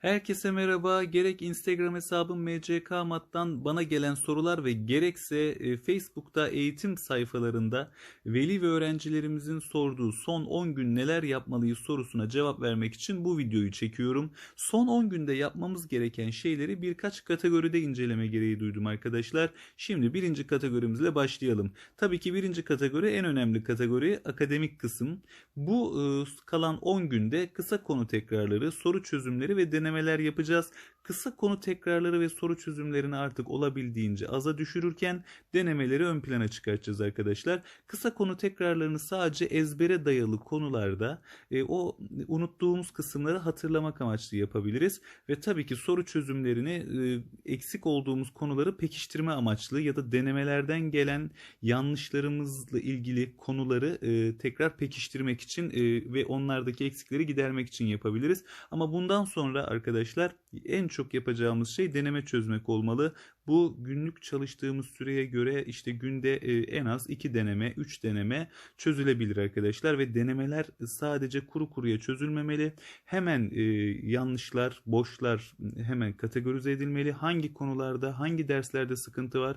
Herkese merhaba. Gerek Instagram hesabım mckmat'tan bana gelen sorular ve gerekse e, Facebook'ta eğitim sayfalarında veli ve öğrencilerimizin sorduğu son 10 gün neler yapmalıyız sorusuna cevap vermek için bu videoyu çekiyorum. Son 10 günde yapmamız gereken şeyleri birkaç kategoride inceleme gereği duydum arkadaşlar. Şimdi birinci kategorimizle başlayalım. Tabii ki birinci kategori en önemli kategori akademik kısım. Bu e, kalan 10 günde kısa konu tekrarları, soru çözümleri ve deneme denemeler yapacağız. Kısa konu tekrarları ve soru çözümlerini artık olabildiğince aza düşürürken denemeleri ön plana çıkartacağız arkadaşlar. Kısa konu tekrarlarını sadece ezbere dayalı konularda e, o unuttuğumuz kısımları hatırlamak amaçlı yapabiliriz. Ve tabii ki soru çözümlerini e, eksik olduğumuz konuları pekiştirme amaçlı ya da denemelerden gelen yanlışlarımızla ilgili konuları e, tekrar pekiştirmek için e, ve onlardaki eksikleri gidermek için yapabiliriz. Ama bundan sonra arkadaşlar en çok yapacağımız şey deneme çözmek olmalı. Bu günlük çalıştığımız süreye göre işte günde e, en az 2 deneme, 3 deneme çözülebilir arkadaşlar ve denemeler sadece kuru kuruya çözülmemeli. Hemen e, yanlışlar, boşlar hemen kategorize edilmeli. Hangi konularda, hangi derslerde sıkıntı var?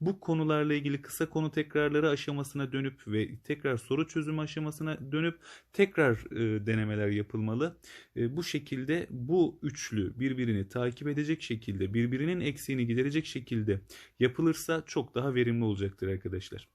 Bu konularla ilgili kısa konu tekrarları aşamasına dönüp ve tekrar soru çözümü aşamasına dönüp tekrar e, denemeler yapılmalı. Bu şekilde bu üçlü birbirini takip edecek şekilde, birbirinin eksiğini giderecek şekilde yapılırsa çok daha verimli olacaktır arkadaşlar.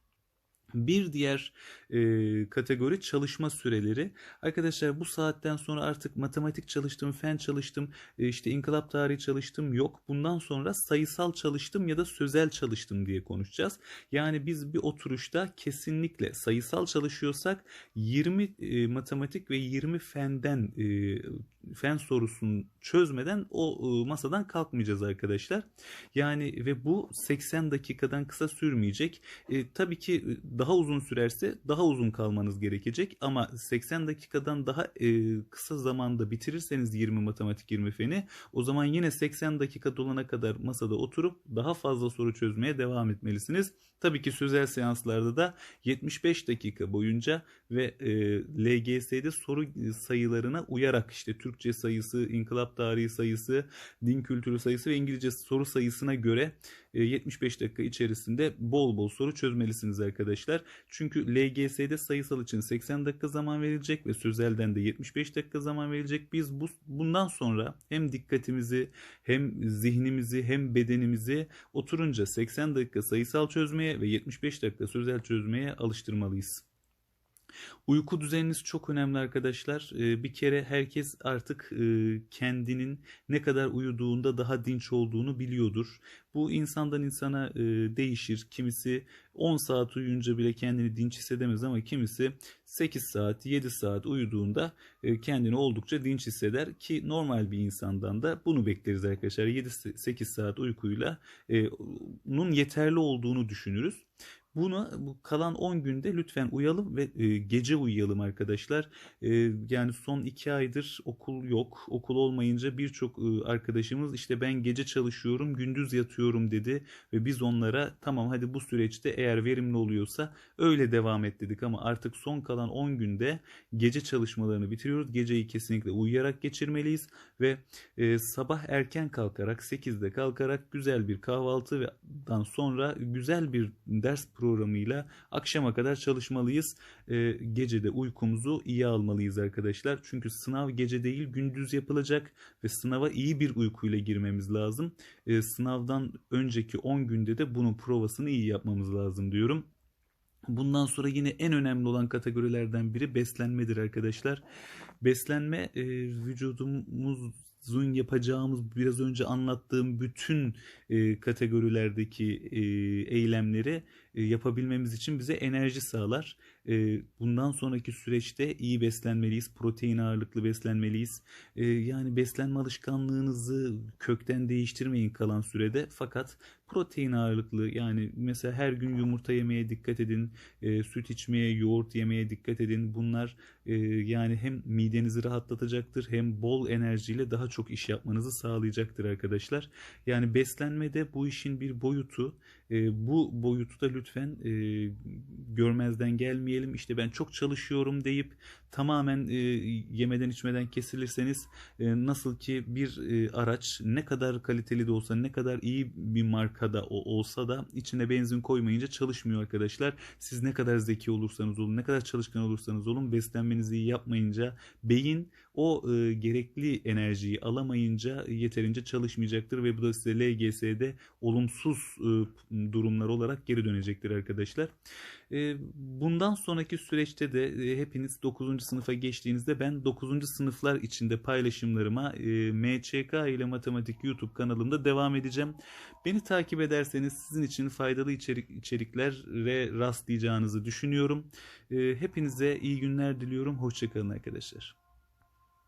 Bir diğer e, kategori çalışma süreleri. Arkadaşlar bu saatten sonra artık matematik çalıştım, fen çalıştım, e, işte inkılap tarihi çalıştım yok. Bundan sonra sayısal çalıştım ya da sözel çalıştım diye konuşacağız. Yani biz bir oturuşta kesinlikle sayısal çalışıyorsak 20 e, matematik ve 20 fenden e, fen sorusunu çözmeden o e, masadan kalkmayacağız arkadaşlar. Yani ve bu 80 dakikadan kısa sürmeyecek. E, tabii ki daha uzun sürerse daha uzun kalmanız gerekecek ama 80 dakikadan daha e, kısa zamanda bitirirseniz 20 matematik 20 feni o zaman yine 80 dakika dolana kadar masada oturup daha fazla soru çözmeye devam etmelisiniz. Tabii ki sözel seanslarda da 75 dakika boyunca ve e, LGS'de soru sayılarına uyarak işte Türkçe sayısı, inkılap tarihi sayısı, din kültürü sayısı ve İngilizce soru sayısına göre 75 e, dakika içerisinde bol bol soru çözmelisiniz arkadaşlar. Çünkü LGS'de sayısal için 80 dakika zaman verilecek ve sözelden de 75 dakika zaman verilecek. Biz bu, bundan sonra hem dikkatimizi hem zihnimizi hem bedenimizi oturunca 80 dakika sayısal çözmeye ve 75 dakika sözel çözmeye alıştırmalıyız. Uyku düzeniniz çok önemli arkadaşlar. Ee, bir kere herkes artık e, kendinin ne kadar uyuduğunda daha dinç olduğunu biliyordur. Bu insandan insana e, değişir. Kimisi 10 saat uyuyunca bile kendini dinç hissedemez ama kimisi 8 saat, 7 saat uyuduğunda e, kendini oldukça dinç hisseder ki normal bir insandan da bunu bekleriz arkadaşlar. 7-8 saat uykuyla bunun yeterli olduğunu düşünürüz. Bunu bu kalan 10 günde lütfen uyalım ve e, gece uyuyalım arkadaşlar. E, yani son 2 aydır okul yok. Okul olmayınca birçok e, arkadaşımız işte ben gece çalışıyorum, gündüz yatıyorum dedi ve biz onlara tamam hadi bu süreçte eğer verimli oluyorsa öyle devam et dedik ama artık son kalan 10 günde gece çalışmalarını bitiriyoruz. Geceyi kesinlikle uyuyarak geçirmeliyiz ve e, sabah erken kalkarak 8'de kalkarak güzel bir kahvaltıdan sonra güzel bir ders programıyla akşama kadar çalışmalıyız. E, gecede uykumuzu iyi almalıyız arkadaşlar. Çünkü sınav gece değil gündüz yapılacak ve sınava iyi bir uykuyla girmemiz lazım. E, sınavdan önceki 10 günde de bunun provasını iyi yapmamız lazım diyorum. Bundan sonra yine en önemli olan kategorilerden biri beslenmedir arkadaşlar. Beslenme e, vücudumuz Zun yapacağımız biraz önce anlattığım bütün e, kategorilerdeki e, eylemleri yapabilmemiz için bize enerji sağlar. E, bundan sonraki süreçte iyi beslenmeliyiz, protein ağırlıklı beslenmeliyiz. E, yani beslenme alışkanlığınızı kökten değiştirmeyin kalan sürede fakat protein ağırlıklı yani mesela her gün yumurta yemeye dikkat edin, süt içmeye, yoğurt yemeye dikkat edin. Bunlar yani hem midenizi rahatlatacaktır hem bol enerjiyle daha çok iş yapmanızı sağlayacaktır arkadaşlar. Yani beslenmede bu işin bir boyutu E, bu boyutu da lütfen e, görmezden gelmeyelim. İşte ben çok çalışıyorum deyip tamamen e, yemeden içmeden kesilirseniz e, nasıl ki bir e, araç ne kadar kaliteli de olsa ne kadar iyi bir markada o- olsa da içine benzin koymayınca çalışmıyor arkadaşlar. Siz ne kadar zeki olursanız olun, ne kadar çalışkan olursanız olun beslenmenizi iyi yapmayınca beyin o e, gerekli enerjiyi alamayınca yeterince çalışmayacaktır ve bu da size LGS'de olumsuz e, durumlar olarak geri dönecektir arkadaşlar. E, bundan sonraki süreçte de e, hepiniz 9. sınıfa geçtiğinizde ben 9. sınıflar içinde paylaşımlarıma e, MÇK ile Matematik YouTube kanalımda devam edeceğim. Beni takip ederseniz sizin için faydalı içerik içeriklere rastlayacağınızı düşünüyorum. E, hepinize iyi günler diliyorum. Hoşçakalın arkadaşlar.